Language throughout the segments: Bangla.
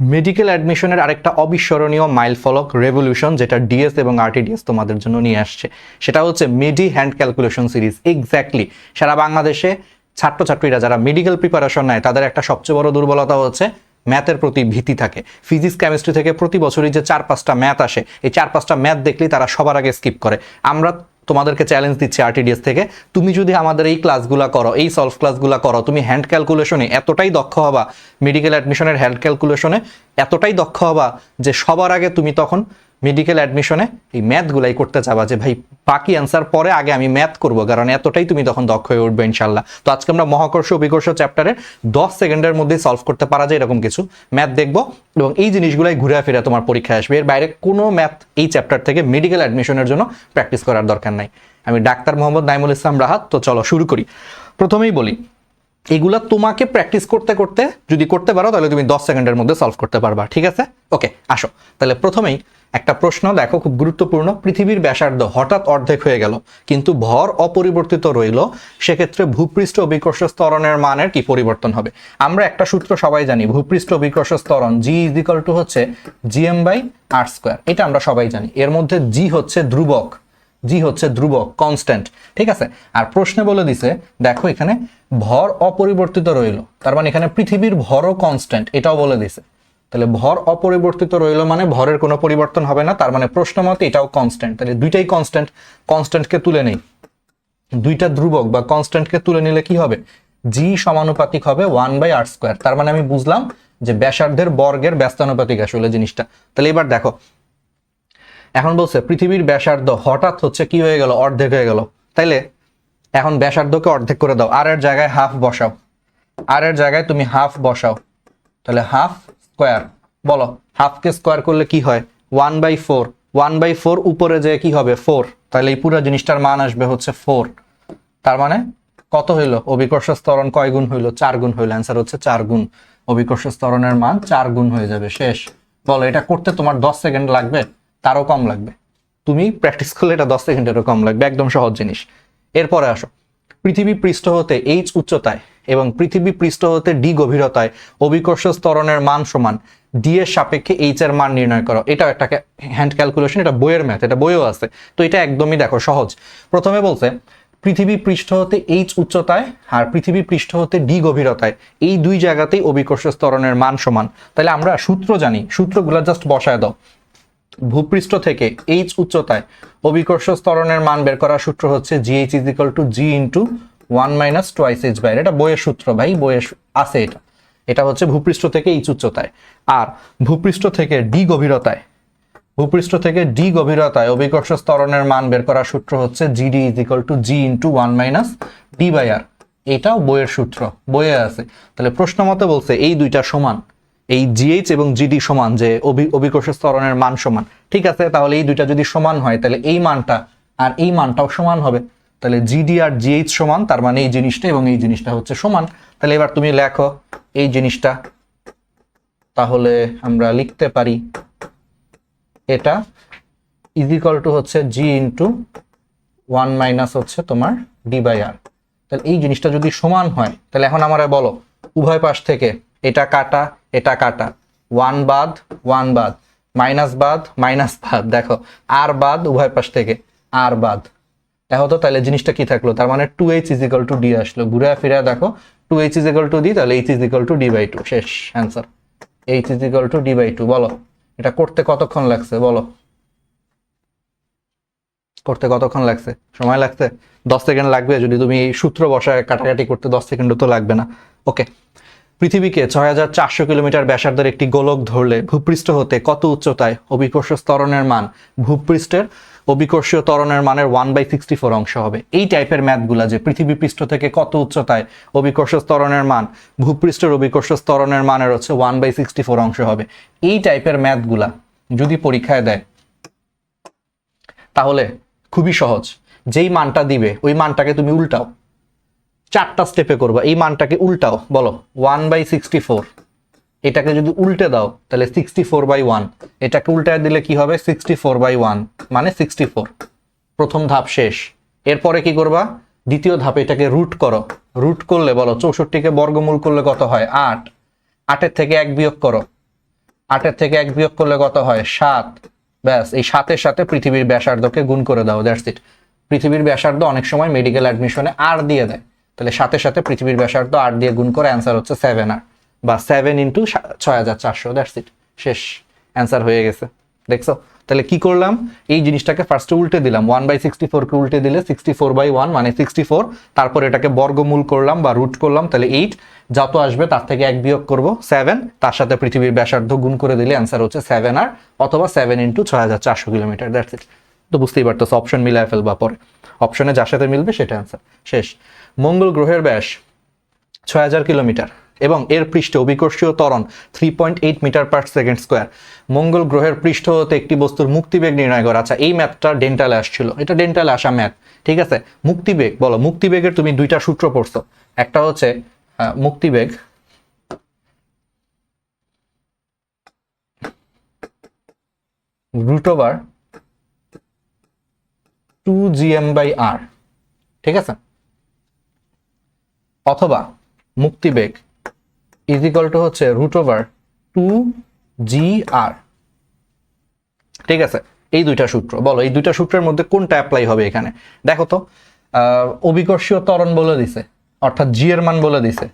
মেডিকেল অ্যাডমিশনের আরেকটা অবিস্মরণীয় মাইল ফলক রেভলিউশন যেটা ডিএস এবং আরটিডিএস তোমাদের জন্য নিয়ে আসছে। সেটা হচ্ছে মেডি হ্যান্ড ক্যালকুলেশন সিরিজ এক্স্যাক্টলি সারা বাংলাদেশে ছাত্রছাত্রীরা যারা মেডিকেল প্রিপারেশন নেয়, তাদের একটা সবচেয়ে বড় দুর্বলতা হচ্ছে ম্যাথের প্রতি ভীতি থাকে। ফিজিক্স কেমিস্ট্রি থেকে প্রতি বছরই যে চার পাঁচটা ম্যাথ আসে, এই চার পাঁচটা ম্যাথ দেখলেই তারা সবার আগে স্কিপ করে। আমরা তোমাদেরকে চ্যালেঞ্জ দিচ্ছি আরটিডিএস থেকে, তুমি যদি আমাদের এই ক্লাসগুলো করো, এই সলভ ক্লাসগুলো করো, তুমি হ্যান্ড ক্যালকুলেশনে এতটাই দক্ষ হবা মেডিকেল অ্যাডমিশনের হ্যান্ড ক্যালকুলেশনে এতটাই দক্ষ হবা যে সবার আগে তুমি তখন মেডিকেল অ্যাডমিশনে এই ম্যাথগুলাই করতে চাবা যে, ভাই, বাকি অ্যান্সার পরে আগে আমি ম্যাথ করব, কারণ এতটাই তুমি তখন দক্ষ হয়ে উঠবে, ইনশাল্লাহ। তো আজকে আমরা মহাকর্ষ, অভিকর্ষ চ্যাপ্টারের দশ সেকেন্ডের মধ্যে সলভ করতে পারা যায় এরকম কিছু ম্যাথ দেখব এবং এই জিনিসগুলাই ঘুরে ফিরে তোমার পরীক্ষায় আসবে। এর বাইরে কোনো ম্যাথ এই চ্যাপ্টার থেকে মেডিকেল অ্যাডমিশনের জন্য প্র্যাকটিস করার দরকার নাই। আমি ডাক্তার মোহাম্মদ নাইমুল ইসলাম রাহাত, তো চলো শুরু করি। প্রথমেই বলি এগুলা তোমাকে প্র্যাকটিস করতে করতে যদি করতে পারো, তাহলে তুমি দশ সেকেন্ডের মধ্যে সলভ করতে পারবা, ঠিক আছে? ওকে আসো। তাহলে প্রথমেই একটা প্রশ্ন, দেখো খুব গুরুত্বপূর্ণ, পৃথিবীর ব্যাসার্ধ হঠাৎ অর্ধেক হয়ে গেল, কিন্তু ভর অপরিবর্তিত রইল, সেক্ষেত্রে ভূপৃষ্ঠ অভিকর্ষ স্তরণের মানের কি পরিবর্তন হবে? আমরা একটা সূত্র সবাই জানি, ভূপৃষ্ঠ অভিকর্ষ স্তরণ জি ইজ ইকাল টু হচ্ছে G M by R square এটা আমরা সবাই জানি। এর মধ্যে জি হচ্ছে ধ্রুবক জি হচ্ছে ধ্রুবক কনস্ট্যান্ট ঠিক আছে? আর প্রশ্নে বলে দিছে, দেখো এখানে ভর অপরিবর্তিত রইল। তার মানে এখানে পৃথিবীর ভরও কনস্ট্যান্ট এটাও বলে দিছে। তাহলে ভর অপরিবর্তিত রইল মানে ভরের কোনো পরিবর্তন হবে না, তার মানে প্রশ্ন মতে এটাও কনস্ট্যান্ট তাহলে দুইটাই কনস্ট্যান্ট কনস্ট্যান্টকে তুলে নেই। দুইটা ধ্রুবক বা কনস্ট্যান্টকে তুলে নিলে কি হবে? জি সমানুপাতিক হবে ওয়ান বাই আর স্কোয়ার তার মানে আমি বুঝলাম যে ব্যাসার্ধের বর্গের ব্যস্তানুপাতিক আসলে জিনিসটা। তাহলে এবার দেখো, এখন বলছে পৃথিবীর ব্যাসার্ধ হঠাৎ হচ্ছে কি হয়ে গেল? অর্ধেক হয়ে গেল। তাইলে এখন ব্যাসার্ধকে অর্ধেক করে দাও। আর এর জায়গায় হাফ বসাও। আর এর জায়গায় তুমি হাফ বসাও। তাহলে হাফ স্কোয়ার বলো হাফকে স্কোয়ার করলে কি হয়? One by four one by four উপরে যে কি হবে? ফোর তাহলে এই পুরো জিনিসটার মান আসবে হচ্ছে ফোর তার মানে কত হইল? অভিকর্ষ স্তরণ কয় গুণ হইল? চার গুণ হইল। অ্যান্সার হচ্ছে চার গুণ। অভিকর্ষ স্তরণের মান চার গুণ হয়ে যাবে। শেষ। বলো, এটা করতে তোমার দশ সেকেন্ড লাগবে? তারও কম লাগবে। তুমি প্র্যাকটিস করলে এটা দশ সেকেন্ডেরও কম লাগবে। একদম সহজ জিনিস। এরপরে আসো। পৃথিবী পৃষ্ঠ হতে এইচ উচ্চতায় এবং পৃথিবী পৃষ্ঠ হতে ডি গভীরতায় অভিকর্ষ স্তরণের মান সমান ডি এর সাপেক্ষে এইচ এর মান নির্ণয় করো। এটা একটা হ্যান্ড ক্যালকুলেশন এটা বইয়ের ম্যাথ এটা বইও আছে। তো এটা একদমই দেখো, সহজ। প্রথমে বলছে, পৃথিবী পৃষ্ঠ হতে এইচ উচ্চতায় আর পৃথিবী পৃষ্ঠ হতে ডি গভীরতায়, এই দুই জায়গাতেই অভিকর্ষ স্তরণের মান সমান। তাহলে আমরা সূত্র জানি, সূত্রগুলো জাস্ট বসায় দাও। ভূপৃষ্ঠ থেকে এইচ উচ্চতায় অভিকর্ষ স্তরণের মান বের করার সূত্র হচ্ছে G H is equal to G into one minus twice H বাইরে এটা বইয়ের সূত্র ভাই, বইয়ের আছে এটা। এটা হচ্ছে ভূপৃষ্ঠ থেকে এইচ উচ্চতায়। আর ভূপৃষ্ঠ থেকে ডি গভীরতায়, ভূপৃষ্ঠ থেকে ডি গভীরতায় অভিকর্ষ স্তরণের মান বের করার সূত্র হচ্ছে G D is equal to G into one minus D by R এটাও বইয়ের সূত্র, বইয়ে আছে। তাহলে প্রশ্ন মতে বলছে এই দুইটা সমান। এই জিএইচ এবং জিডি সমান যে অভি- অভিকর্ষ স্তরণের মান সমান। ঠিক আছে, তাহলে এই দুইটা যদি সমান হয়, তাহলে এই মানটা আর এই মানটাও সমান হবে। তাহলে জিডি আর জিএইচ সমান, তার মানে এই জিনিসটা এবং এই জিনিসটা হচ্ছে সমান। তাহলে এবার তুমি লেখো এই জিনিসটা। তাহলে আমরা লিখতে পারি এটা ইজিকল টু হচ্ছে জি ইন্টু ওয়ান মাইনাস হচ্ছে তোমার ডি বাই আর তাহলে এই জিনিসটা যদি সমান হয়, তাহলে এখন আমার বলো, উভয় পাশ থেকে এটা কাটা এটা কাটা। ওয়ান বাদ ওয়ান বাদ। মাইনাস বাদ মাইনাস বাদ। দেখো, আর বাদ উভয় পাশ থেকে, আর বাদ। দেখো তো তাহলে জিনিসটা কি থাকল? তার মানে two H is equal to D আসলো। ঘুরে ফিরে দেখো two H is equal to D তাহলে H is equal to D by two শেষ answer H is equal to D by two বলো। এটা করতে কতক্ষণ লাগছে, বলো। করতে কতক্ষণ লাগছে? সময় লাগছে? দশ সেকেন্ড লাগবে। যদি তুমি সূত্র বসায় কাটাকাটি করতে, দশ সেকেন্ডও তো লাগবে না। ওকে পৃথিবীকে ছয় হাজার চারশো কিলোমিটার ব্যাসার্ধের একটি গোলক ধরলে ভূপৃষ্ঠ হতে কত উচ্চতায় অভিকর্ষ স্তরণের মান? ভূপৃষ্ঠের অভিকর্ষীয় ত্বরণের মানের ওয়ান বাই সিক্সটি ফোর অংশ হবে। এই টাইপের ম্যাথগুলা যে পৃথিবী পৃষ্ঠ থেকে কত উচ্চতায় অভিকর্ষ স্তরণের মান, ভূপৃষ্ঠের অভিকর্ষ স্তরণের মানের হচ্ছে ওয়ান বাই সিক্সটি ফোর অংশ হবে। এই টাইপের ম্যাথগুলা যদি পরীক্ষায় দেয়, তাহলে খুবই সহজ। যেই মানটা দিবে, ওই মানটাকে তুমি উল্টাও। চারটা স্টেপে করবা। এই মানটাকে উল্টাও, বলো ওয়ান বাই সিক্সটি ফোর এটাকে যদি উল্টে দাও, তাহলে সিক্সটি ফোর বাই ওয়ান এটাকে উল্টায় দিলে কি হবে? সিক্সটি ফোর বাই ওয়ান মানে সিক্সটি ফোর প্রথম ধাপ শেষ। এরপরে কি করবা? দ্বিতীয় ধাপে এটাকে রুট করো। রুট করলে, বলো, চৌষট্টিকে বর্গমূল করলে কত হয়? আট। আটের থেকে এক বিয়োগ করো। আটের থেকে এক বিয়োগ করলে কত হয়? সাত। ব্যাস, এই সাতের সাথে পৃথিবীর ব্যাসার্ধকে গুণ করে দাও দ্যাটস ইট পৃথিবীর ব্যাসার্ধ অনেক সময় মেডিকেল অ্যাডমিশনে আর দিয়ে দেয়। তাহলে সাথে সাথে পৃথিবীর ব্যাসার্ধ আট দিয়ে গুণ করে অ্যান্সার হচ্ছে সেভেন আর। বা সেভেন ইন্টু ছয় হাজার চারশো দ্যাটস ইট শেষ অ্যান্সার হয়ে গেছে। দেখছ? তাহলে কি করলাম? এই জিনিসটাকে ফার্স্টে উল্টে দিলাম। ওয়ান বাই সিক্সটি ফোরকে উল্টে দিলে সিক্সটি ফোর বাই ওয়ান মানে সিক্সটি ফোর তারপর এটাকে বর্গমূল করলাম বা রুট করলাম, তাহলে এইট যত আসবে তার থেকে এক বিয়োগ করব সেভেন তার সাথে পৃথিবীর ব্যাসার্ধ গুণ করে দিলে অ্যান্সার হচ্ছে সেভেন আর, অথবা সেভেন ইন্টু ছয় হাজার চারশো কিলোমিটার দ্যাটস ইট তো বুঝতেই পারতো অপশন মিলায় ফেলবা পরে। অপশনে যার সাথে মিলবে সেটা অ্যান্সার শেষ। মঙ্গল গ্রহের ব্যাস ছয় হাজার কিলোমিটার এবং এর পৃষ্ঠে অভিকর্ষীয় ত্বরণ three point eight metre per second square মঙ্গল গ্রহের পৃষ্ঠ হতে একটি বস্তুর মুক্তিবেগ নির্ণয় করা। আচ্ছা এই ম্যাথটা ডেন্টালে আসছিল। এটা ডেন্টালে আসা ম্যাথ ঠিক আছে? মুক্তিবেগ, বলো, মুক্তিবেগের তুমি দুইটা সূত্র পড়ছো। একটা হচ্ছে মুক্তিবেগ root over two G M by R ঠিক আছে? অথবা মুক্তিবেগ ইজ ইকাল টু হচ্ছে root over two G R ঠিক আছে? এই দুইটা সূত্র, বলো, এই দুইটা সূত্রের মধ্যে কোনটা অ্যাপ্লাই হবে এখানে? দেখো তো অভিকর্ষীয় ত্বরণ বলে দিছে, অর্থাৎ জি এর মান বলে দিছে।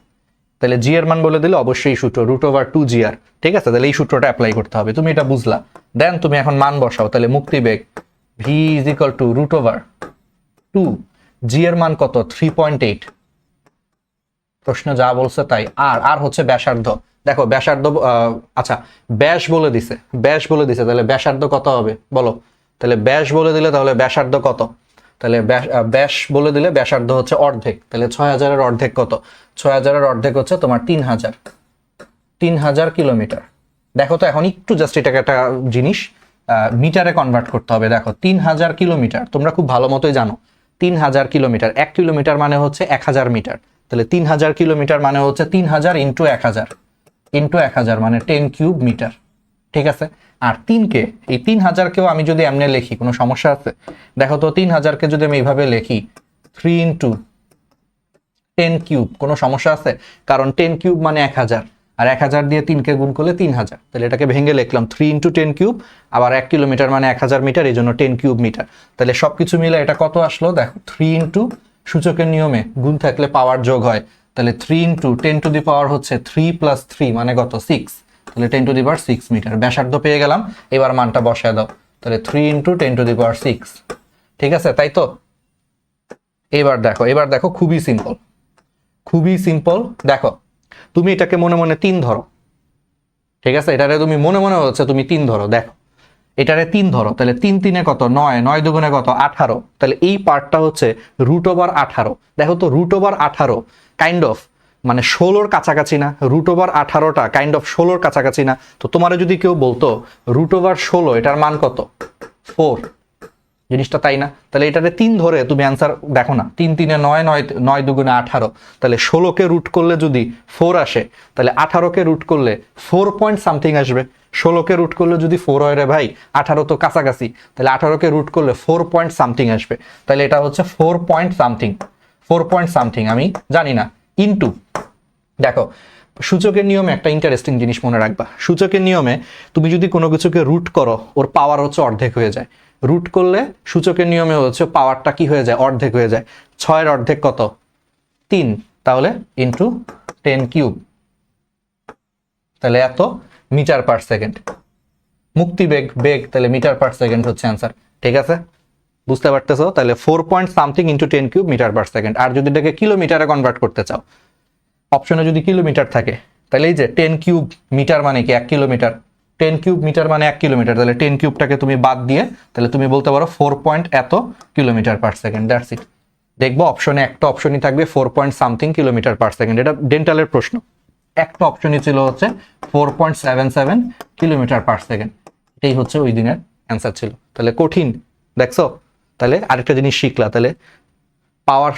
তাহলে জি এর মান বলে দিলে অবশ্যই সূত্র root over two G R ঠিক আছে? তাহলে এই সূত্রটা অ্যাপ্লাই করতে হবে। তুমি এটা বুঝলা। দেন তুমি এখন মান বসাও, তাহলে মুক্তিবেগ V is equal to root over two G এর মান কত? থ্রি পয়েন্ট এইট প্রশ্ন যা বলছে তাই। আর আর হচ্ছে ব্যাসার্ধ। দেখো, ব্যাসার্ধ আচ্ছা ব্যাস বলে দিছে। ব্যাস বলে দিছে, তাহলে ব্যাসার্ধ কত হবে? বলো। তাহলে ব্যাস বলে দিলে তাহলে ব্যাসার্ধ কত? তাহলে ব্যাস- বলে দিলে ব্যাসার্ধ হচ্ছে অর্ধেক। তাহলে ছয় হাজারের অর্ধেক কত? ছয় হাজারের অর্ধেক হচ্ছে তোমার তিন হাজার। তিন হাজার কিলোমিটার। দেখো তো, এখন একটু জাস্ট এটাকে একটা জিনিস মিটারে কনভার্ট করতে হবে। দেখো, তিন হাজার কিলোমিটার, তোমরা খুব ভালো মতোই জানো। তিন হাজার কিলোমিটার, এক কিলোমিটার মানে হচ্ছে এক হাজার মিটার। তাহলে তিন হাজার কিলোমিটার মানে হচ্ছে তিন হাজার ইন্টু এক হাজার ইন্টু এক হাজার মানে টেন কিউব মিটার ঠিক আছে? আর তিনকে, এই তিন হাজারকেও আমি যদি এমনি লিখি, কোনো সমস্যা আছে? দেখো তো, তিন হাজারকে যদি আমি এইভাবে লিখি থ্রি ইন্টু টেন কিউব কোনো সমস্যা আছে? কারণ টেন কিউব মানে এক হাজার, আর এক হাজার দিয়ে তিনকে গুণ করলে তিন হাজার। তাহলে এটাকে ভেঙে লিখলাম থ্রি ইন্টু টেন কিউব আবার এক কিলোমিটার মানে এক হাজার মিটার এই জন্য টেন কিউব মিটার তাহলে সব কিছু মিলে এটা কত আসলো? দেখো থ্রি ইন্টু সূচকের নিয়মে গুণ থাকলে পাওয়ার যোগ হয়। তাহলে three into ten to the power হচ্ছে থ্রি প্লাস থ্রি মানে কত? সিক্স তাহলে ten to the power six metre ব্যাসার্ধ পেয়ে গেলাম, এবার মানটা বসায় দাও। তাহলে three into ten to the power six ঠিক আছে, তাই তো? এবার দেখো এবার দেখো খুবই সিম্পল খুবই সিম্পল দেখো, তুমি এটাকে মনে মনে তিন ধরো। ঠিক আছে, এটারে তুমি মনে মনে হচ্ছে তুমি তিন ধরো। দেখো এটারে তিন ধরো, তাহলে তিন তিনে কত? নয় নয় দুগুণে কত? আঠারো। তাহলে এই পার্টটা হচ্ছে রুট ওভার আঠারো। দেখো তো রুট ওভার আঠারো কাইন্ড অফ মানে ষোলোর কাছাকাছি না? রুট ওভার আঠারোটা কাইন্ড অফ ষোলোর কাছাকাছি না? তো তোমার যদি কেউ বলতো রুট ওভার ষোলো, এটার মান কত? ফোর জিনিসটা তাই না? তাহলে এটাতে তিন ধরে তুমি অ্যান্সার দেখো না। তিন, তিনে নয় নয় নয় দুগুণে আঠারো। তাহলে ষোলোকে রুট করলে যদি ফোর আসে, তাহলে আঠারোকে রুট করলে ফোর পয়েন্ট সামথিং আসবে। ষোলোকে রুট করলে যদি ফোর হয় রে ভাই, আঠারো তো কাছাকাছি, তাহলে আঠারোকে রুট করলে ফোর পয়েন্ট সামথিং আসবে। তাহলে এটা হচ্ছে four point something four point something আমি জানি না। ইনটু দেখো, সূচকের নিয়মে একটা ইন্টারেস্টিং জিনিস মনে রাখবা। সূচকের নিয়মে তুমি যদি কোনো কিছুকে রুট করো, ওর পাওয়ার হচ্ছে অর্ধেক হয়ে যায়। রুট করলে সূচকের নিয়মে হচ্ছে পাওয়ারটা কি হয়ে যায়? অর্ধেক হয়ে যায়। ছয়ের অর্ধেক কত? তিন। তাহলে ইন্টু টেন কিউব তাহলে এত মিটার পার সেকেন্ড। মুক্তি বেগ বেগ, তাহলে মিটার পার সেকেন্ড হচ্ছে অ্যান্সার ঠিক আছে? বুঝতে পারতেছো? তাহলে four point something into ten cube metre per second. আর যদি এটাকে কিলোমিটারে কনভার্ট করতে চাও অপশনে যদি কিলোমিটার থাকে, তাহলে এই যে টেন কিউব মিটার মানে কি? এক কিলোমিটার টেন কিউব মিটার মানে এক কিলোমিটার, তাহলে টেন কিউবটাকে তুমি বাদ দিয়ে, তাহলে তুমি বলতে পারো ফোর পয়েন্ট এত kilometre per second that's it দেখব অপশনে একটা অপশনই থাকবে four point something kilometre per second এটা ডেন্টালের প্রশ্ন। একটা অপশনই ছিল হচ্ছে four point seven seven kilometre per second এটাই হচ্ছে ওই দিনের অ্যান্সার ছিল। তাহলে কঠিন, দেখছ? তাহলে আরেকটা জিনিস শিখলা, তাহলে পাওয়ার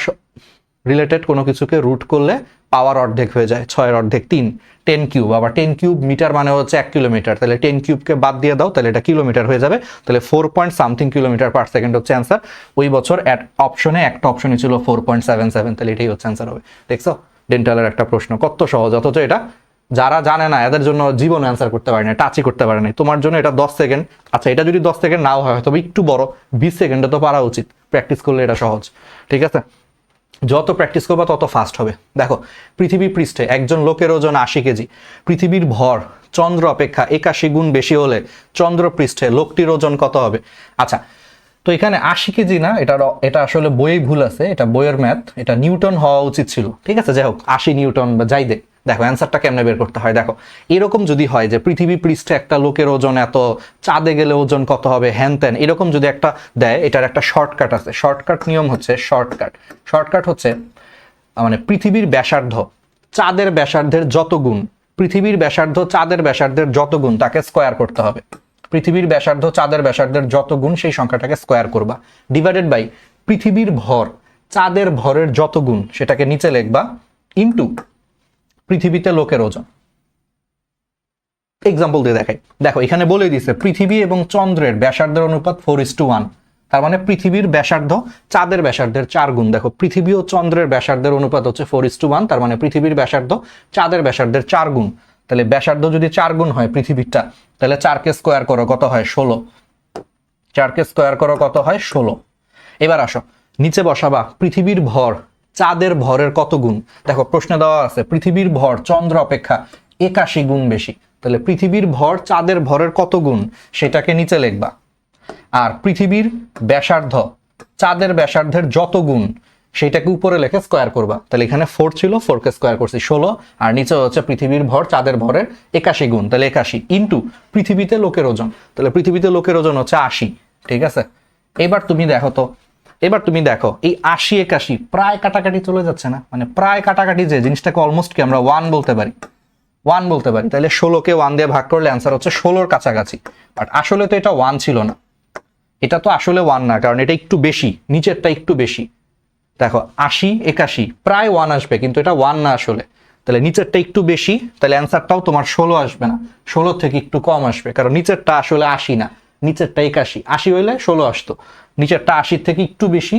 রিলেটেড কোনো কিছুকে রুট করলে পাওয়ার অর্ধেক হয়ে যায়, ছয়ের অর্ধেক, তিন টেন কিউব আবার টেন কিউব মিটার মানে হচ্ছে এক কিলোমিটার তাহলে টেন কিউবকে বাদ দিয়ে দাও, তাহলে এটা কিলোমিটার হয়ে যাবে। তাহলে four point something kilometre per second হচ্ছে অ্যান্সার ওই বছর অ্যাট অপশনে একটা অপশনই ছিল ফোর পয়েন্ট সেভেন সেভেন তাহলে এটাই হচ্ছে অ্যান্সার হবে। দেখছ? ডেন্টালের একটা প্রশ্ন কত সহজ, অথচ এটা যারা জানে না, এদের জন্য জীবন অ্যান্সার করতে পারে না টাচই করতে পারে না। তোমার জন্য এটা দশ সেকেন্ড আচ্ছা এটা যদি দশ সেকেন্ড নাও হয় তবে একটু বড়, বিশ সেকেন্ডে তো পারা উচিত। প্র্যাকটিস করলে এটা সহজ। ঠিক আছে? যত প্র্যাকটিস করবা তত ফাস্ট হবে। দেখো, পৃথিবী পৃষ্ঠে একজন লোকের ওজন আশি কেজি। পৃথিবীর ভর, চন্দ্র অপেক্ষা একাশি গুণ বেশি হলে চন্দ্র পৃষ্ঠে লোকটির ওজন কত হবে? আচ্ছা তো এখানে আশি কেজি না এটা এটা আসলে বইয়ে ভুল আছে, এটা বইয়ের ম্যাথ এটা নিউটন হওয়া উচিত ছিল। ঠিক আছে, যাই হোক, আশি নিউটন বা যাই দে দেখো অ্যান্সারটা কেমনে বের করতে হয়? দেখো, এরকম যদি হয় যে পৃথিবী পৃষ্ঠে একটা লোকের ওজন এত, চাঁদে গেলে ওজন কত হবে, হ্যান ত্যান, এরকম যদি একটা দেয়, এটার একটা শর্টকাট আছে। শর্টকাট নিয়ম হচ্ছে শর্টকাট শর্টকাট হচ্ছে মানে পৃথিবীর ব্যাসার্ধ, চাঁদের ব্যাসার্ধের যত গুণ, পৃথিবীর ব্যাসার্ধ, চাঁদের ব্যাসার্ধের যত গুণ, তাকে স্কোয়ার করতে হবে। পৃথিবীর ব্যাসার্ধ, চাঁদের ব্যাসার্ধের যত গুণ, সেই সংখ্যাটাকে স্কোয়ার করবা। ডিভাইডেড বাই পৃথিবীর ভর, চাঁদের ভরের যত গুণ, সেটাকে নিচে লিখবা ইনটু পৃথিবীতে লোকের ওজন। এক্সাম্পল দিয়ে দেখাই। দেখো, এখানে বলে দিছে পৃথিবী এবং চন্দ্রের ব্যাসার্ধের অনুপাত ফোর ইস টু ওয়ান তার মানে পৃথিবীর ব্যাসার্ধ চাঁদের ব্যাসার্ধের চার গুণ। দেখো, পৃথিবী ও চন্দ্রের ব্যাসার্ধের অনুপাত হচ্ছে ফোর ইস টু ওয়ান তার মানে পৃথিবীর ব্যাসার্ধ চাঁদের ব্যাসার্ধের চার গুণ। তাহলে ব্যাসার্ধ যদি চার গুণ হয় পৃথিবীরটা, তাহলে চারকে স্কোয়ার করো, কত হয়? ষোলো। চারকে স্কোয়ার করো, কত হয়? ষোলো। এবার আসো, নিচে বসাবা, পৃথিবীর ভর চাঁদের ভরের কত গুণ? দেখো, প্রশ্নে দেওয়া আছে, পৃথিবীর ভর চন্দ্র অপেক্ষা একাশি গুণ বেশি। তাহলে পৃথিবীর ভর চাঁদের ভরের কত গুণ? সেটাকে নিচে লিখবা। আর পৃথিবীর ব্যাসার্ধ, চাঁদের ব্যাসার্ধের যত গুণ, সেটাকে উপরে লেখে স্কোয়ার করবা। তাহলে এখানে ফোর ছিল ফোরকে স্কোয়ার করছি ষোলো, আর নিচে হচ্ছে পৃথিবীর ভর চাঁদের ভরের একাশি গুণ। তাহলে একাশি ইন্টু পৃথিবীতে লোকের ওজন। তাহলে পৃথিবীতে লোকের ওজন হচ্ছে আশি, ঠিক আছে? এবার তুমি দেখো তো এবার তুমি দেখো, এই আশি একাশি প্রায় কাটাকাটি চলে যাচ্ছে না? মানে প্রায় কাটাকাটি যে জিনিসটাকে অলমোস্ট কি আমরা ওয়ান বলতে পারি? ওয়ান বলতে পারি। তাহলে ষোলোকে ওয়ান দিয়ে ভাগ করলে অ্যান্সার হচ্ছে ষোলোর কাছাকাছি। বাট আসলে তো এটা ওয়ান ছিল না। এটা তো আসলে ওয়ান না, কারণ এটা একটু বেশি, নিচেরটা একটু বেশি। দেখো, আশি একাশি প্রায় ওয়ান আসবে, কিন্তু এটা ওয়ান না আসলে। তাহলে নিচেরটা একটু বেশি, তাহলে অ্যান্সারটাও তোমার ষোলো আসবে না। ষোলো থেকে একটু কম আসবে, কারণ নিচেরটা আসলে আশি না, নিচেরটা একাশি। আশি হইলে ষোলো আসতো। নিচেরটা আশির থেকে একটু বেশি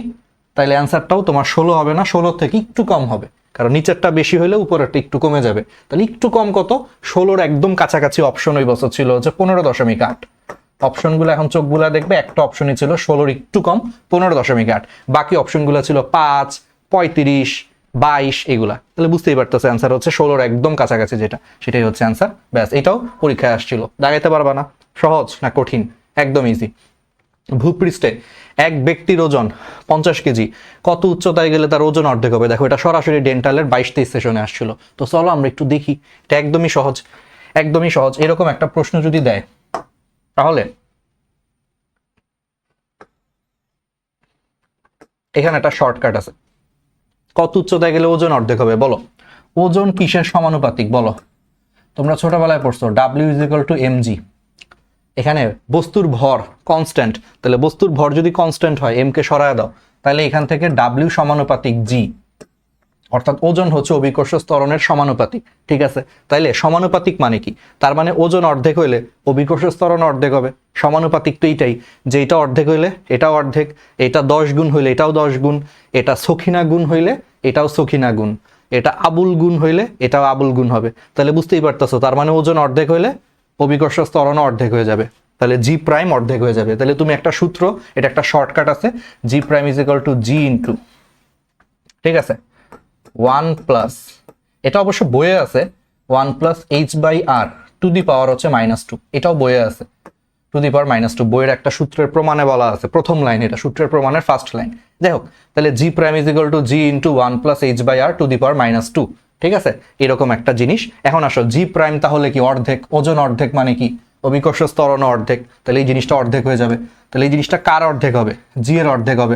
তাহলে অ্যান্সারটাও তোমার ষোলো হবে না ষোলোর থেকে একটু কম হবে। কারণ নিচেরটা বেশি হলে উপরেরটা একটু কমে যাবে। তাহলে একটু কম কত? ষোলোর একদম কাছাকাছি অপশন ওই বছর ছিল হচ্ছে পনেরো দশমিক আট। অপশনগুলো এখন চোখগুলা দেখবে, একটা অপশনই ছিল ষোলোর একটু কম, পনেরো দশমিক আট। বাকি অপশনগুলো ছিল পাঁচ, পঁয়ত্রিশ, বাইশ, এগুলা। তাহলে বুঝতেই পারতেছে অ্যান্সার হচ্ছে ষোলোর একদম কাছাকাছি যেটা, সেটাই হচ্ছে অ্যান্সার ব্যাস, এটাও পরীক্ষায় আসছিল। দাঁড়াইতে পারবা না। সহজ না কঠিন? একদম ইজি ভূপৃষ্ঠে এক ব্যক্তির ওজন পঞ্চাশ কেজি। কত উচ্চতায় গেলে তার ওজন অর্ধেক হবে? দেখো, এটা সরাসরি ডেন্টালের বাইশ তেইশ সেশনে আসছিল। তো চলো আমরা একটু দেখি। এটা একদমই সহজ একদমই সহজ। এরকম একটা প্রশ্ন যদি দেয়, তাহলে এখানে একটা শর্টকাট আছে। কত উচ্চতায় গেলে ওজন অর্ধেক হবে? বলো। ওজন কিসের সমানুপাতিক? বলো। তোমরা ছোটবেলায় পড়ছো। W is equal to M G এখানে বস্তুর ভর কনস্ট্যান্ট তাহলে বস্তুর ভর যদি কনস্ট্যান্ট হয় এম কে সরায় দাও, তাহলে এখান থেকে ডাব্লিউ সমানুপাতিক জি অর্থাৎ ওজন হচ্ছে অভিকর্ষ স্তরণের সমানুপাতিক, ঠিক আছে? তাইলে সমানুপাতিক মানে কি? তার মানে ওজন অর্ধেক হইলে অভিকর্ষ স্তরণ অর্ধেক হবে, সমানুপাতিক তো এইটাই, যে এটা অর্ধেক হইলে এটাও অর্ধেক, এটা দশ গুণ হইলে এটাও দশ গুণ, এটা সখিনা গুণ হইলে এটাও সখিনা গুণ, এটা আবুল গুণ হইলে এটাও আবুল গুণ হবে, তাহলে বুঝতেই পারতেছো, তার মানে ওজন অর্ধেক হইলে অভিকর্ষ স্তরণও অর্ধেক হয়ে যাবে। তাহলে জি প্রাইম অর্ধেক হয়ে যাবে। তাহলে তুমি একটা সূত্র, এটা একটা শর্টকাট আছে। G prime is equal to G into ঠিক আছে? ওয়ান প্লাস এটা অবশ্য বইয়ে আছে। One plus H by R to the power হচ্ছে মাইনাস টু এটাও বইয়ে আছে। To the power minus two বইয়ের একটা সূত্রের প্রমাণে বলা আছে। প্রথম লাইন এটা, সূত্রের প্রমাণের ফার্স্ট লাইন যাই হোক, তাহলে G prime is equal to G into one plus H by R to the power minus two ঠিক আছে? এরকম একটা জিনিস। এখন আসো জি প্রাইম তাহলে কি অর্ধেক? ওজন অর্ধেক মানে কি? অভিকর্ষ স্তরণ অর্ধেক। তাহলে এই জিনিসটা অর্ধেক হয়ে যাবে। তাহলে এই জিনিসটা কার অর্ধেক হবে? জি এর অর্ধেক হবে।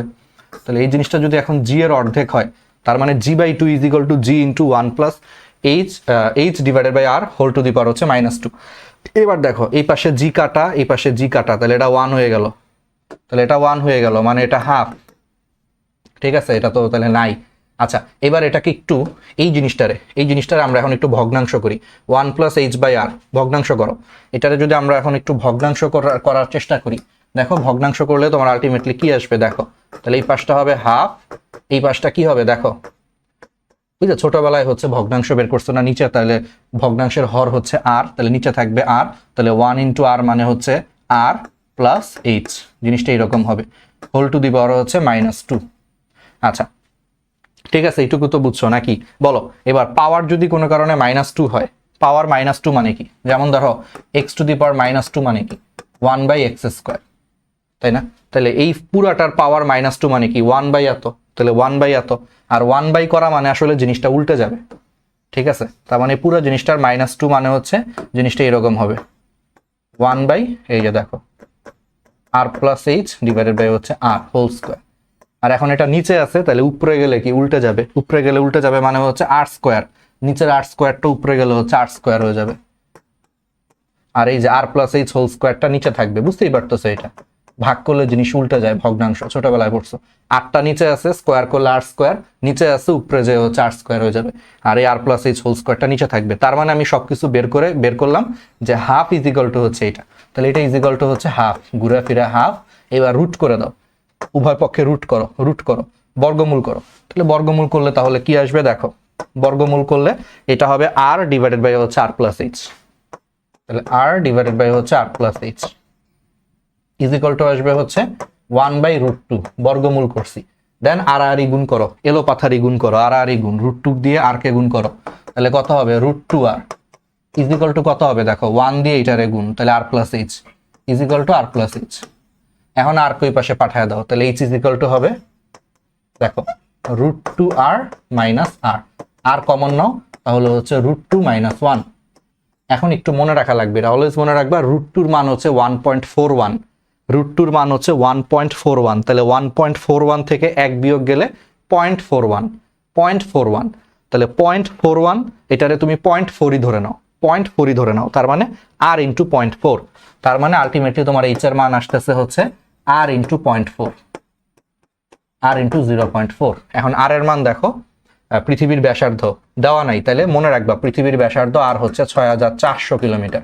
তাহলে এই জিনিসটা যদি এখন জি এর অর্ধেক হয়, তার মানে g by two is equal to g into one plus h h divided by r whole to the power হচ্ছে মাইনাস টু এবার দেখো, এই পাশে জি কাটা, এই পাশে জি কাটা, তাহলে এটা ওয়ান হয়ে গেল। তাহলে এটা ওয়ান হয়ে গেল মানে এটা হাফ ঠিক আছে? এটা তো তাহলে নাই। আচ্ছা এবার এটাকে একটু এই জিনিসটারে এই জিনিসটারে আমরা এখন একটু ভগ্নাংশ করি। One plus h by r, ভগ্নাংশ করো। এটারে যদি আমরা এখন একটু ভগ্নাংশ করার করার চেষ্টা করি, দেখো ভগ্নাংশ করলে তোমার আলটিমেটলি কি আসবে দেখো। তাহলে এই পাশটা হবে হাফ এই পাশটা কি হবে দেখো। বুঝলে ছোটবেলায় হচ্ছে ভগ্নাংশ বের করছ না নিচে, তাহলে ভগ্নাংশের হর হচ্ছে আর তাহলে নিচে থাকবে আর তাহলে ওয়ান ইন্টু আর মানে হচ্ছে আর প্লাস এইচ জিনিসটা এরকম হবে। হোল টু দি পাওয়ার হচ্ছে মাইনাস টু আচ্ছা ঠিক আছে, এইটুকু তো বুঝছ নাকি? বলো, এবার পাওয়ার যদি কোনো কারণে মাইনাস টু হয় পাওয়ার মাইনাস টু মানে কি? যেমন ধরো x to the power minus two মানে কি? ওয়ান বাই এক্স স্কোয়ার তাই না? তাহলে এই পুরাটার পাওয়ার মাইনাস টু মানে কি? ওয়ান বাই এত, তাহলে ওয়ান বাই এত, আর ওয়ান বাই করা মানে আসলে জিনিসটা উল্টে যাবে, ঠিক আছে? তার মানে পুরো জিনিসটার মাইনাস টু মানে হচ্ছে জিনিসটা এরকম হবে। ওয়ান বাই এই যে দেখো r plus h divided by হচ্ছে আর হোল স্কোয়ার আর এখন এটা নিচে আছে, তাহলে উপরে গেলে কি উল্টে যাবে? উপরে গেলে উল্টে যাবে মানে হচ্ছে আর স্কোয়ার নিচের আর স্কোয়ারটা উপরে গেলে হচ্ছে আর স্কোয়ার হয়ে যাবে। আর এই যে আর প্লাস এইচ হোল স্কোয়ারটা নিচে থাকবে, বুঝতেই পারতেছো এটা? ভাগ করলে জিনিস উল্টে যায়, ভগ্নাংশ, ছোটবেলায় পড়ছো। আটটা নিচে আছে স্কোয়ার করলে আর স্কোয়ার নিচে আছে, উপরে যে হচ্ছে আর স্কোয়ার হয়ে যাবে। আর এই আর প্লাস এইচ হোল স্কোয়ারটা নিচে থাকবে। তার মানে আমি সবকিছু বের করে, বের করলাম যে হাফ ইজিকাল টু হচ্ছে এটা। তাহলে এটা ইজিকাল টু হচ্ছে হাফ ঘুরে ফিরে হাফ এবার রুট করে দাও। উভয় পক্ষে রুট করো রুট করো, বর্গমূল করো। তাহলে বর্গমূল করলে তাহলে কি আসবে দেখো, বর্গমূল করলে এটা হবে আর ডিভাইডেড বাই হচ্ছে আর প্লাস এইচ তাহলে আর ডিভাইডেড বাই হচ্ছে r plus h is equal to আসবে হচ্ছে ওয়ান বাই রুট টু বর্গমূল করছি। দেন আর আর ই গুণ করো, এলো পাথারি গুণ করো আর আর ই গুণ রুট টু দিয়ে আর কে গুণ করো। তাহলে কত হবে? Root two r is equal to কত হবে? দেখো ওয়ান দিয়ে এইটারে গুণ, তাহলে r plus h is equal to r plus h এখন আর কই পাশে পাঠায় দাও, তাহলে এইচ ইজিকাল টু হবে, দেখো root two r minus r r common নাও, তাহলে হচ্ছে রুট টু মাইনাস ওয়ান এখন একটু মনে রাখা লাগবে, এটা অলওয়েজ মনে রাখবা রুট টুর মান হচ্ছে one point four one root টুর মান হচ্ছে ওয়ান পয়েন্ট ফোর ওয়ান তাহলে ওয়ান পয়েন্ট ফোর ওয়ান থেকে এক বিয়োগ গেলে point four one point four one তাহলে পয়েন্ট ফোর ওয়ান এটারে তুমি পয়েন্ট ফোরই ধরে নাও পয়েন্ট ফোরই ধরে নাও, তার মানে আর ইন্টু পয়েন্ট ফোর তার মানে আলটিমেটলি তোমার এইচ এর মান আসতেছে হচ্ছে r into point four r into zero point four এখন আর এর মান দেখো পৃথিবীর ব্যাসার্ধ দেওয়া নাই তাহলে মনে রাখবা পৃথিবীর ব্যাসার্ধ আর হচ্ছে ছয় হাজার চারশো কিলোমিটার।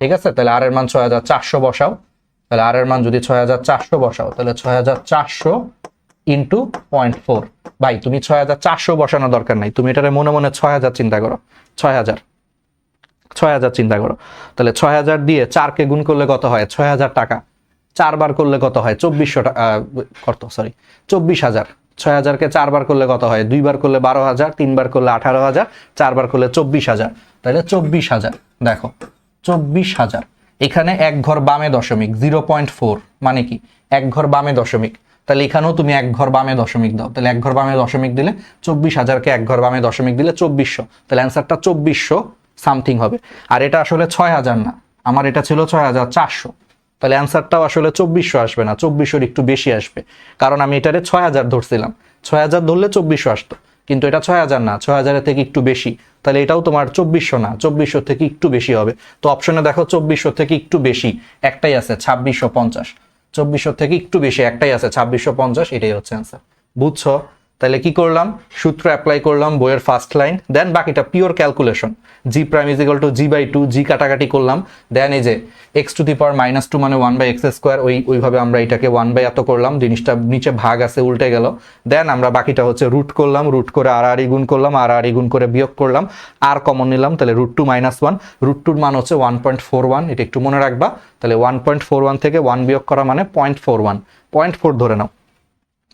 ঠিক আছে? তাহলে আর এর মান ছয় হাজার চারশো বসাও। তাহলে আর এর মান যদি ছয় হাজার চারশো বসাও তাহলে ছয় হাজার চারশো ইন্টু পয়েন্ট ফোর ভাই, তুমি ছয় হাজার চারশো বসানো দরকার নাই। তুমি এটারে মনে মনে ছয় হাজার চিন্তা করো। ছয় হাজার। ছয় হাজার চিন্তা করো। তাহলে ছয় হাজার দিয়ে চারকে গুণ করলে কত হয়? ছয় হাজার টাকা। চারবার করলে কত হয়? চব্বিশশো টাকা কত? সরি চব্বিশ হাজার। ছয় হাজারকে চারবার করলে কত হয়? দুইবার করলে বারো হাজার, তিনবার করলে আঠারো হাজার, চারবার করলে চব্বিশ হাজার। তাহলে চব্বিশ হাজার। দেখো, চব্বিশ হাজার। এখানে এক ঘর বামে দশমিক, জিরো পয়েন্ট ফোর। মানে কি? এক ঘর বামে দশমিক। তাহলে এখানেও তুমি এক ঘর বামে দশমিক দাও। তাহলে এক ঘর বামে দশমিক দিলে চব্বিশ হাজারকে এক ঘর বামে দশমিক দিলে চব্বিশশো। তাহলে অ্যান্সারটা চব্বিশশো সামথিং হবে। আর এটা আসলে ছয় হাজার না। আমার এটা ছিল ছয় হাজার চারশো। তাহলে অ্যান্সারটাও আসলে চব্বিশশো আসবে না, চব্বিশশোর একটু বেশি আসবে। কারণ আমি এটারে ছয় হাজার ধরছিলাম। ছয় হাজার ধরলে চব্বিশশো আসতো। কিন্তু এটা ছয় হাজার না ছয় হাজারের থেকে একটু বেশি। তাহলে এটাও তোমার চব্বিশশো না চব্বিশশো থেকে একটু বেশি হবে। তো অপশনে দেখো চব্বিশশো থেকে একটু বেশি, একটাই আছে ছাব্বিশশো পঞ্চাশ। চব্বিশশো থেকে একটু বেশি, একটাই আছে ছাব্বিশশো পঞ্চাশ, এটাই হচ্ছে অ্যান্সার বুঝছ? তাহলে কি করলাম? সূত্র অ্যাপ্লাই করলাম, বইয়ের ফার্স্ট লাইন দেন বাকিটা pure calculation g prime is equal to g by two g কাটাকাটি করলাম। দেন এই যে x to the power minus two মানে ওয়ান বাই এক্স স্কোয়ার ওই, ওইভাবে আমরা এটাকে ওয়ান বাই এত করলাম, জিনিসটা নিচে ভাগ আছে, উল্টে গেল। দেন আমরা বাকিটা হচ্ছে রুট করলাম রুট করে আর আর গুণ করলাম, আর আর গুণ করে বিয়োগ করলাম, আর কমন নিলাম, তাহলে root two minus one root টুর মান হচ্ছে ওয়ান পয়েন্ট ফোর ওয়ান এটা একটু মনে রাখবা। তাহলে ওয়ান পয়েন্ট ফোর ওয়ান থেকে ওয়ান বিয়োগ করা মানে point four one point four ধরে নাও।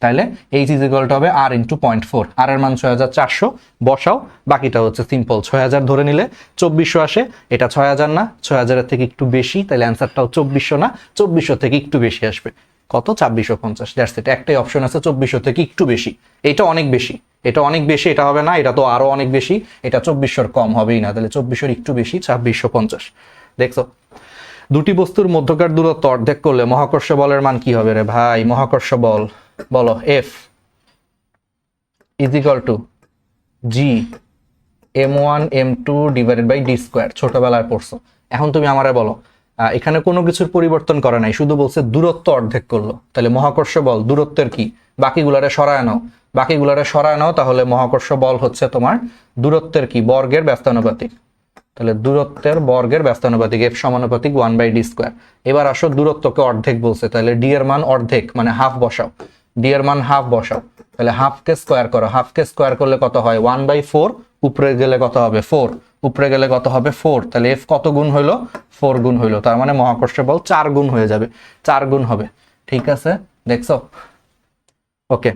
তাহলে এইচ ইজ ইকুয়ালটা হবে r into point four r এর মান ছয় হাজার চারশো, বসাও। বাকিটা হচ্ছে সিম্পল ছয় হাজার ধরে নিলে চব্বিশশো আসে। এটা ছয় হাজার না, ছয় হাজারের থেকে একটু বেশি তাহলে অ্যান্সারটাও চব্বিশশো না, চব্বিশশো থেকে একটু বেশি আসবে। কত? ছাব্বিশশো পঞ্চাশ। দ্যাটস এটা একটাই অপশন আছে, চব্বিশশো থেকে একটু বেশি। এটা অনেক বেশি। এটা অনেক বেশি, এটা হবে না, এটা তো আরও অনেক বেশি। এটা চব্বিশশোর কম হবেই না, তাহলে চব্বিশশোর একটু বেশি, ছাব্বিশশো পঞ্চাশ। দেখছ? দুটি বস্তুর মধ্যকার দূরত্ব অর্ধেক করলে মহাকর্ষ বলের মান কি হবে রে ভাই? মহাকর্ষ বল। বলো f is equal to g m one m two divided by d square ছোটবেলায় পড়ছো। এখন তুমি আমারে বলো এখানে কোনো কিছুর পরিবর্তন করে নাই, শুধু বলছে দূরত্ব অর্ধেক করল। তাহলে মহাকর্ষ বল দূরত্বের কি? বাকিগুলারে সরায় নাও। বাকিগুলারে সরায় নাও, তাহলে মহাকর্ষ বল হচ্ছে তোমার দূরত্বের কি? বর্গের ব্যস্তানুপাতিক। তাহলে দূরত্বের বর্গের ব্যস্তানুপাতিক এফ সমানুপাতিক ওয়ান বাই ডি স্কোয়ার এবার আসো দূরত্বকে অর্ধেক বলছে, তাহলে ডি এর মান অর্ধেক মানে হাফ বসাও। ডি এর মান হাফ বসাও। তাহলে হাফকে স্কোয়ার করো। হাফকে স্কোয়ার করলে কত হয়? ওয়ান বাই ফোর উপরে গেলে কত হবে? ফোর উপরে গেলে কত হবে? ফোর তাহলে এফ কত গুণ হইল? ফোর গুণ হইল। তার মানে মহাকর্ষ বল চার গুণ হয়ে যাবে। চার গুণ হবে। ঠিক আছে? দেখছ? ওকে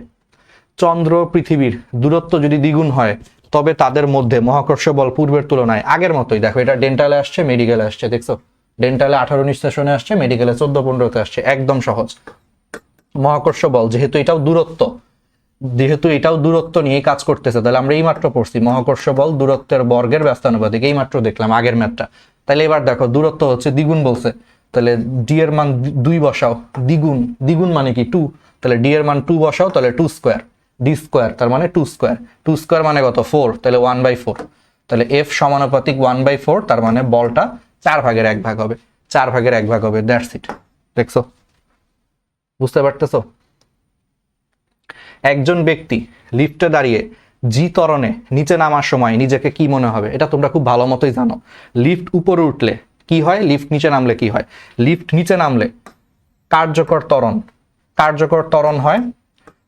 চন্দ্র পৃথিবীর দূরত্ব যদি দ্বিগুণ হয়, তবে তাদের মধ্যে মহাকর্ষ বল পূর্বের তুলনায় আগের মতোই। দেখো, এটা ডেন্টালে আসছে মেডিকেলে আসছে। দেখছ? ডেন্টালে আঠারো নিঃশ্বাসনে আসছে মেডিকেলে চোদ্দ পনেরোতে আসছে। একদম সহজ। মহাকর্ষ বল, যেহেতু এটাও দূরত্ব, যেহেতু এটাও দূরত্ব নিয়ে কাজ করতেছে, তাহলে আমরা এই মাত্র পড়ছি মহাকর্ষ বল, দূরত্বের বর্গের ব্যস্তানুপাতিক এই মাত্র দেখলাম আগের ম্যাথটা। তাহলে এবার দেখো, দূরত্ব হচ্ছে দ্বিগুণ বলছে, তাহলে ডি এর মান দুই বসাও, দ্বিগুণ দ্বিগুণ মানে কি? টু, তাহলে ডি এর মান টু বসাও, তাহলে টু স্কোয়ার ডি স্কোয়ার, তার মানে টু স্কোয়ার টু স্কোয়ার মানে কত? ফোর, তাহলে ওয়ান বাই ফোর, তাহলে এফ সমানুপাতিক ওয়ান বাই ফোর, তার মানে বলটা চার ভাগের এক ভাগ হবে, চার ভাগের এক ভাগ হবে, দ্যাটস ইট, দেখছ? বুঝতে পারতেছো? একজন ব্যক্তি লিফটে দাঁড়িয়ে জি ত্বরণে নিচে নামার সময় নিজেকে কি মনে হবে? এটা তোমরা খুব ভালো মতোই জানো। লিফট উপরে উঠলে কি হয়? লিফট নিচে নামলে কি হয়? লিফট নিচে নামলে কার্যকর তরণ কার্যকর তরণ হয়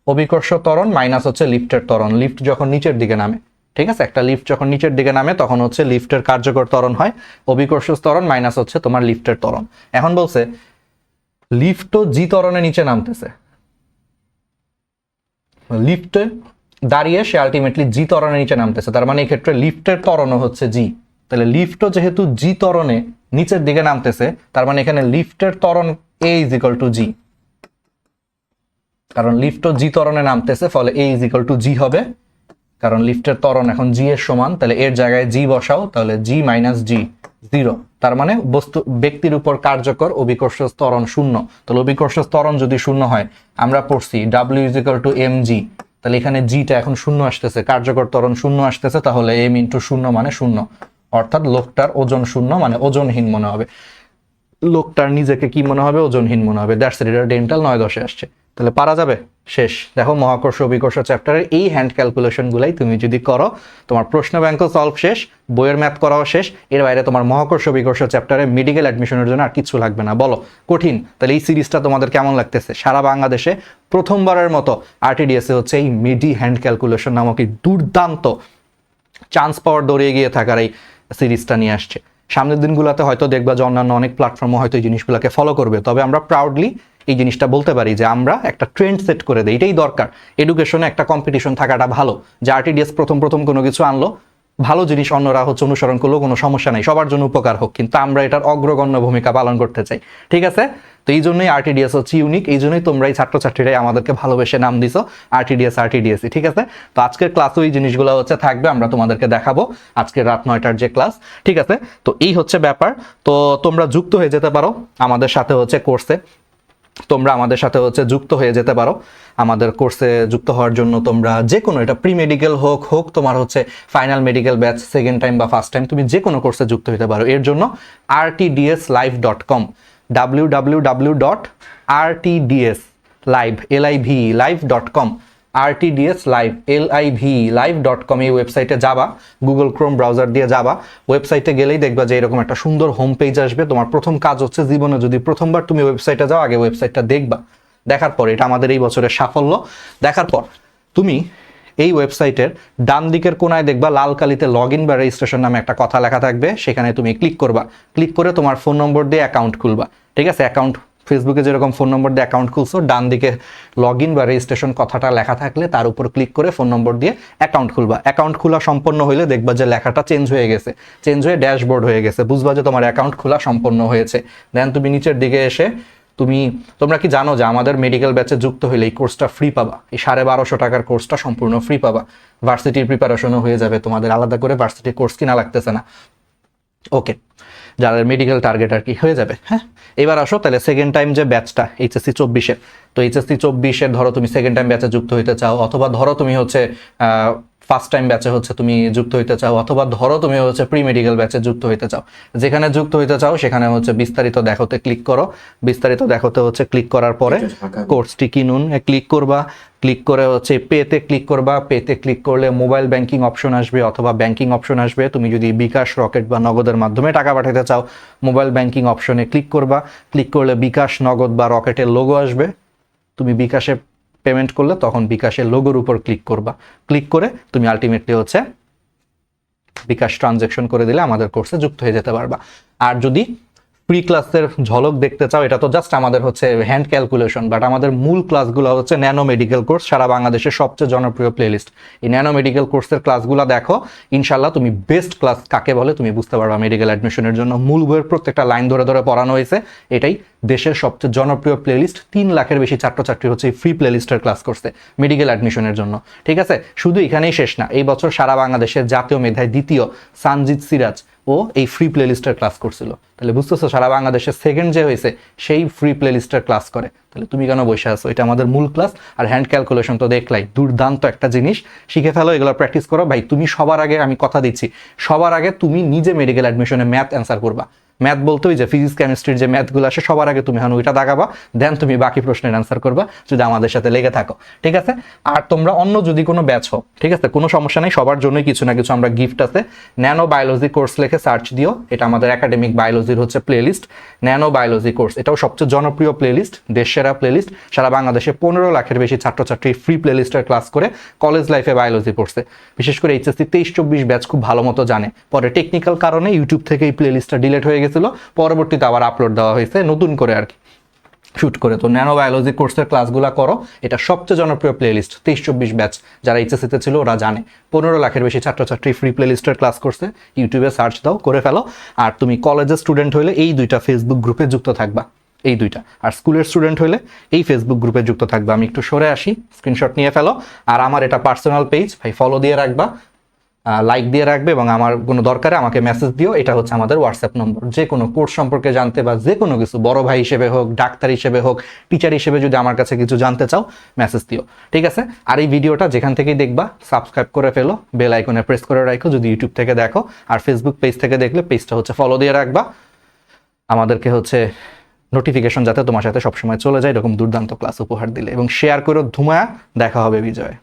অভিকর্ষ তরণ মাইনাস হচ্ছে লিফটের তরণ লিফট যখন নিচের দিকে নামে, ঠিক আছে? একটা লিফট যখন নিচের দিকে নামে, তখন হচ্ছে লিফটের কার্যকর ত্বরণ হয়। অভিকর্ষ ত্বরণ মাইনাস হচ্ছে তোমার লিফটের ত্বরণ। এখন বলছে লিফটও জি ত্বরণে নিচে নামতেছে। লিফটে দাঁড়িয়ে সে আলটিমেটলি জি ত্বরণে নিচে নামতেছে। তার মানে এই ক্ষেত্রে লিফটের ত্বরণও হচ্ছে জি। তাহলে লিফটও যেহেতু জি তরণে নিচের দিকে নামতেছে, তার মানে এখানে লিফটের তরণ a is equal to g কারণ লিফটও জি তরণে নামতেছে, ফলে a is equal to g হবে। কারণ লিফটের তরণ এখন জি এর সমান, তাহলে এর জায়গায় জি বসাও, তাহলে জি মাইনাস জি জিরো তার মানে বস্তু, ব্যক্তির উপর কার্যকর অভিকর্ষ স্তরণ শূন্য। তাহলে অভিকর্ষ স্তরণ যদি শূন্য হয়, আমরা পড়ছি W is two M G তাহলে এখানে জিটা এখন শূন্য আসতেছে, কার্যকর ত্বরণ শূন্য আসতেছে, তাহলে এম ইন্টু শূন্য মানে শূন্য। অর্থাৎ লোকটার ওজন শূন্য মানে ওজনহীন মনে হবে। লোকটার নিজেকে কি মনে হবে? ওজনহীন মনে হবে। দ্যাটস এটা ডেন্টাল নয় দশে আসছে। তাহলে পারা যাবে? শেষ। দেখো, মহাকর্ষ, অভিকর্ষ চ্যাপ্টারের এই হ্যান্ড ক্যালকুলেশনগুলাই তুমি যদি করো, তোমার প্রশ্ন ব্যাংক সলভ শেষ, বইয়ের ম্যাথ করাও শেষ, এর বাইরে তোমার মহাকর্ষ, অভিকর্ষ চ্যাপ্টারে মেডিকেল অ্যাডমিশনের জন্য আর কিছু লাগবে না। বলো, কঠিন। তাহলে এই সিরিজটা তোমাদের কেমন লাগতেছে? সারা বাংলাদেশে প্রথমবারের মতো আরটিডিএসে হচ্ছে এই মিডি হ্যান্ড ক্যালকুলেশন নামক এই দুর্দান্ত চান্স পাওয়ার দৌড়িয়ে গিয়ে থাকার এই সিরিজটা নিয়ে আসছে। সামনের দিনগুলোতে হয়তো দেখবা যে অন্যান্য অনেক প্ল্যাটফর্মও হয়তো এই জিনিসগুলোকে ফলো করবে। তবে আমরা প্রাউডলি এই জিনিসটা বলতে পারি যে আমরা একটা ট্রেন্ড সেট করে দিই, এটাই দরকার। এডুকেশনে একটা কম্পিটিশন থাকাটা ভালো। যে আরটিডিএস প্রথম প্রথম কোনো কিছু আনলো, ভালো জিনিস অন্যরা হচ্ছে অনুসরণ করলেও কোনো সমস্যা নাই, সবার জন্য উপকার হোক, কিন্তু আমরা এটার অগ্রগণ্য ভূমিকা পালন করতে চাই। ঠিক আছে? তো এই জন্যই আরটিডিএস হচ্ছে ইউনিক এই জন্যই তোমরা এই ছাত্রছাত্রীরাই আমাদেরকে ভালোবেসে নাম দিছো আরটিডিএস আরটিডিএস ঠিক আছে? তো আজকের ক্লাসও এই জিনিসগুলো হচ্ছে থাকবে, আমরা তোমাদেরকে দেখাবো আজকে রাত নয়টার যে ক্লাস ঠিক আছে? তো এই হচ্ছে ব্যাপার। তো তোমরা যুক্ত হয়ে যেতে পারো আমাদের সাথে হচ্ছে কোর্সে তোমরা আমাদের সাথে হচ্ছে যুক্ত হয়ে যেতে পারো। আমাদের কোর্সে যুক্ত হওয়ার জন্য তোমরা যে কোনো এটা প্রি মেডিকেল হোক হোক তোমার হচ্ছে final medical batch second time বা ফার্স্ট টাইম তুমি যে কোনো কোর্সে যুক্ত হতে পারো। এর জন্য R T DS live dot com W W W dot R T DS live L I V live dot com RTDS live L I V live dot com এই ওয়েবসাইটে যাবা গুগল ক্রোম ব্রাউজার দিয়ে যাবা। ওয়েবসাইটে গেলেই দেখবা যে এরকম একটা সুন্দর হোম পেজ আসবে। তোমার প্রথম কাজ হচ্ছে জীবনে যদি প্রথমবার তুমি ওয়েবসাইটে যাও, আগে ওয়েবসাইটটা দেখবা। দেখার পর, এটা আমাদের এই বছরের সাফল্য। দেখার পর, তুমি এই ওয়েবসাইটের ডান দিকের কোনায় দেখবা, লাল কালিতে লগ ইন বা রেজিস্ট্রেশন নামে একটা কথা লেখা থাকবে। সেখানে তুমি ক্লিক করবা। ক্লিক করে তোমার ফোন নম্বর দিয়ে অ্যাকাউন্ট খুলবা। ঠিক আছে? অ্যাকাউন্ট ফেসবুকে যেরকম ফোন নম্বর দিয়ে অ্যাকাউন্ট খুলছো, ডান দিকে লগ ইন বা রেজিস্ট্রেশন কথাটা লেখা থাকলে তার উপর ক্লিক করে ফোন নম্বর দিয়ে অ্যাকাউন্ট খুলবা। অ্যাকাউন্ট খোলা সম্পন্ন হলে দেখবা যে লেখাটা চেঞ্জ হয়ে গেছে। চেঞ্জ হয়ে ড্যাশবোর্ড হয়ে গেছে। বুঝবা যে তোমার অ্যাকাউন্ট খোলা সম্পন্ন হয়েছে। দেন তুমি নিচের দিকে এসে তুমি, তোমরা কি জানো যে আমাদের মেডিকেল ব্যাচে যুক্ত হলে এই কোর্সটা ফ্রি পাবা। এই সাড়ে বারোশো টাকার কোর্সটা সম্পূর্ণ ফ্রি পাবা। ভার্সিটির প্রিপারেশনও হয়ে যাবে। তোমাদের আলাদা করে ভার্সিটির কোর্স কিনা লাগতেছে না। ওকে যাদের মেডিকেল টার্গেট আর কি হয়ে যাবে হ্যাঁ? এবার আসো, তাহলে সেকেন্ড টাইম যে ব্যাচটা এইচএসসি চব্বিশের তো এইচএসসি চব্বিশের ধরো তুমি সেকেন্ড টাইম ব্যাচে যুক্ত হইতে চাও, অথবা ধরো তুমি হচ্ছে ফার্স্ট টাইম ব্যাচে হচ্ছে তুমি যুক্ত হইতে চাও অথবা ধরো তুমি হচ্ছে প্রি মেডিকেল ব্যাচে যুক্ত হইতে চাও। যেখানে যুক্ত হইতে চাও সেখানে হচ্ছে বিস্তারিত দেখোতে ক্লিক করো। বিস্তারিত দেখোতে হচ্ছে ক্লিক করার পরে কোর্সটি কিনুন ক্লিক করবা। ক্লিক করে হচ্ছে পেতে ক্লিক করবা। পেতে ক্লিক করলে মোবাইল ব্যাংকিং অপশন আসবে অথবা ব্যাংকিং অপশন আসবে। তুমি যদি বিকাশ রকেট বা নগদের মাধ্যমে টাকা পাঠাতে চাও মোবাইল ব্যাংকিং অপশনে ক্লিক করবা। ক্লিক করলে বিকাশ নগদ বা রকেটের লোগো আসবে। তুমি বিকাশে পেমেন্ট করলে তখন বিকাশের লোগোর উপর ক্লিক করবা। ক্লিক করে তুমি আলটিমেটলি হচ্ছে বিকাশ ট্রানজ্যাকশন করে দিলে আমাদের কোর্সে যুক্ত হয়ে যেতে পারবা। আর যদি প্রি ক্লাসের ঝলক দেখতে চাও, এটা তো জাস্ট আমাদের হচ্ছে হ্যান্ড ক্যালকুলেশন বাট আমাদের মূল ক্লাসগুলো হচ্ছে ন্যানো মেডিকেল কোর্স সারা বাংলাদেশের সবচেয়ে জনপ্রিয় প্লেলিস্ট এই ন্যানো মেডিকেল কোর্সের ক্লাসগুলো দেখো ইনশাল্লাহ তুমি বেস্ট ক্লাস কাকে বলে তুমি বুঝতে পারবা মেডিকেল অ্যাডমিশনের জন্য মূল বইয়ের প্রত্যেকটা লাইন ধরে ধরে পড়ানো হয়েছে। এটাই দেশের সবচেয়ে জনপ্রিয় প্লেলিস্ট তিন লাখের বেশি ছাত্রছাত্রী হচ্ছে ফ্রি প্লেলিস্টের ক্লাস করছে মেডিকেল অ্যাডমিশনের জন্য। ঠিক আছে? শুধু এখানেই শেষ না, এই বছর সারা বাংলাদেশের জাতীয় মেধায় দ্বিতীয়, সানজিৎ সিরাজ ও এই ফ্রি প্লেলিস্টের ক্লাস করছিল। তাহলে বুঝতেছো, সারা বাংলাদেশের সেকেন্ড যে হয়েছে, সেই ফ্রি প্লেলিস্টের ক্লাস করে। তাহলে তুমি কেন বসে আছো? এটা আমাদের মূল ক্লাস আর হ্যান্ড ক্যালকুলেশন তো দেখলাই, দুর্দান্ত একটা জিনিস। শিখে ফেলো, এগুলো প্র্যাকটিস করো। ভাই, তুমি সবার আগে আমি কথা দিচ্ছি, সবার আগে তুমি নিজে মেডিকেল অ্যাডমিশনে ম্যাথ অ্যান্সার করবা। ম্যাথ বলতে ওই যে ফিজিক্স কেমিস্ট্রির যে ম্যাথগুলো আসে, সবার আগে তুমি হানু ওইটা দাগাবা দেন তুমি বাকি প্রশ্নের অ্যান্সার করবা, যদি আমাদের সাথে লেগে থাকো, ঠিক আছে? আর তোমরা অন্য যদি কোনো ব্যাচ হও, ঠিক আছে? কোনো সমস্যা নেই, সবার জন্যই কিছু না কিছু আমরা গিফট আছে। ন্যানো বায়োলজি কোর্স লিখে সার্চ দিও, এটা আমাদের একাডেমিক বায়োলজির হচ্ছে প্লেলিস্ট ন্যানো বায়োলজি কোর্স এটাও সবচেয়ে জনপ্রিয় প্লেলিস্ট দেশসেরা প্লেলিস্ট সারা বাংলাদেশে পনেরো লাখের বেশি ছাত্রছাত্রী ফ্রি প্লেলিস্টের ক্লাস করে কলেজ লাইফে বায়োলজি পড়ছে বিশেষ করে এইচএসসি তেইশ চব্বিশ ব্যাচ খুব ভালো মতো জানে। পরে টেকনিক্যাল কারণে ইউটিউব থেকে এই প্লেলিস্টটা ডিলেট হয়ে গেছিল, পরবর্তীতে আবার আপলোড দেওয়া হয়েছে, নতুন করে আর কি। শুট করে। তো ন্যানো বায়োলজি কোর্সের ক্লাসগুলো করো, এটা সবচেয়ে জনপ্রিয় প্লেলিস্ট তেইশ চব্বিশ ব্যাচ যারা এইচএসসিতে ছিল, ওরা জানে। পনেরো লাখের বেশি ছাত্রছাত্রী ফ্রি প্লেলিস্টের ক্লাস করছে। ইউটিউবে সার্চ দাও, করে ফেলো। আর তুমি কলেজের স্টুডেন্ট হলে এই দুইটা ফেসবুক গ্রুপে যুক্ত থাকবা। এই দুইটা। আর স্কুলের স্টুডেন্ট হলে এই ফেসবুক গ্রুপে যুক্ত থাকবা। আমি একটু সরে আসি স্ক্রিনশট নিয়ে ফেলো। আর আমার এটা পার্সোনাল পেজ ভাই ফলো দিয়ে রাখবা। লাইক দিয়ে রাখবে এবং আমার কোনো দরকারে আমাকে মেসেজ দিও। এটা হচ্ছে আমাদের হোয়াটসঅ্যাপ নম্বর যে কোনো কোর্স সম্পর্কে জানতে বা যে কোনো কিছু, বড় ভাই হিসেবে হোক, ডাক্তার হিসেবে হোক টিচার হিসেবে যদি আমার কাছে কিছু জানতে চাও মেসেজ দিও। ঠিক আছে? আর এই ভিডিওটা যেখান থেকেই দেখবা সাবস্ক্রাইব করে ফেলো বেল আইকনে প্রেস করে রাখো, যদি ইউটিউব থেকে দেখো। আর ফেসবুক পেজ থেকে দেখলে পেজটা হচ্ছে ফলো দিয়ে রাখবা। আমাদেরকে হচ্ছে নোটিফিকেশন যাতে তোমার সাথে সবসময় চলে যায়, এরকম দুর্দান্ত ক্লাস উপহার দিলে। এবং শেয়ার করে ধুমায়া, দেখা হবে বিজয়।